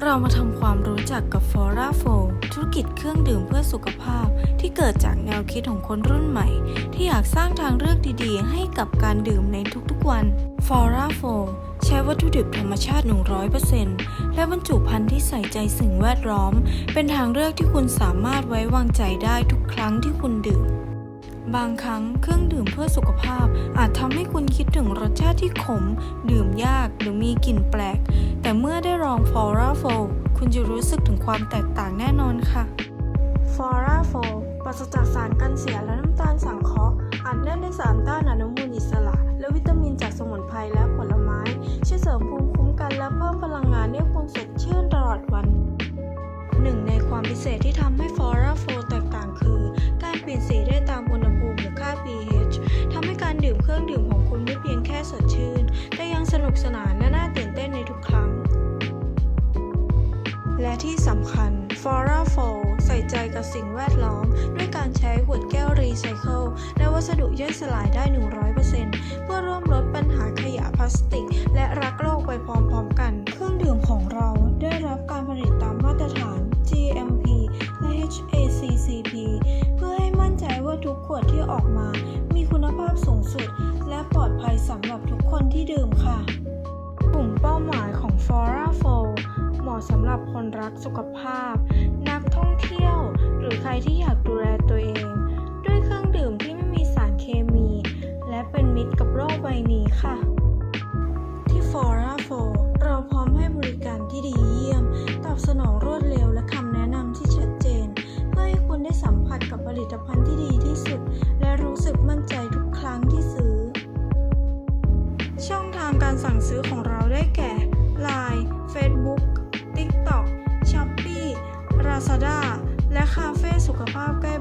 เรามาทำความรู้จักกับ Fora f o ธุรกิจเครื่องดื่มเพื่อสุขภาพ ที่เกิดจากแนวคิดของคนรุ่นใหม่ ที่อยากสร้างทางเลือกดีๆ ให้กับการดื่มในทุกๆวัน Fora f o ใช้วัตถุดิบธรรมชาติ 100%และบรรจุภัณฑ์ที่ใส่ใจสิ่งแวดล้อม เป็นทางเลือกที่คุณสามารถไว้วางใจได้ทุกครั้งที่คุณดื่ม บางครั้งเครื่องดื่มเพื่อสุขภาพ อาจทำให้คุณคิดถึงรสชาติที่ขม ดื่มยากหรือมีกลิ่นแปลก แต่เมื่อได้ลอง Fora f o คุณจะรู้สึกถึงความแตกต่างแน่นอนค่ะ Fora f o ปราศจากสารกันเสียและน้ำตาลสังเคราะห์อัดแน่นด้วยสารต้านอนุมูลอิสระ และวิตามินจากสมุนไพรและผลไม้ช่วยเสริมภูมิคุ้มกันและเพิ่มพลังงานให้คุณสดชื่นตลอดวัน หนึ่งในความพิเศษที่ท สำคัญ Fora f o ใส่ใจกับสิ่งแวดล้อม ด้วยการใช้ขวดแก้วรีไซเคิลและวัสดุย่อยสลายได้ 100%เพื่อร่วมลดปัญหาขยะพลาสติก หรับคนรักสุขภาพ นักท่องเที่ยว หรือใครที่อยากดูแลตัวเอง ด้วยเครื่องดื่มที่ไม่มีสารเคมี และเป็นมิตรกับโลกใบนี้ค่ะ ที่ Fora f o เราพร้อมให้บริการที่ดีเยี่ยม ตอบสนองรวดเร็วและคำแนะนำที่ชัดเจน เพื่อให้คุณได้สัมผัสกับผลิตภัณฑ์ที่ดีที่สุด และรู้สึกมั่นใจทุกครั้งที่ซื้อ ช่องทางการสั่งซื้อของเราได้แก่ สุขภาพก็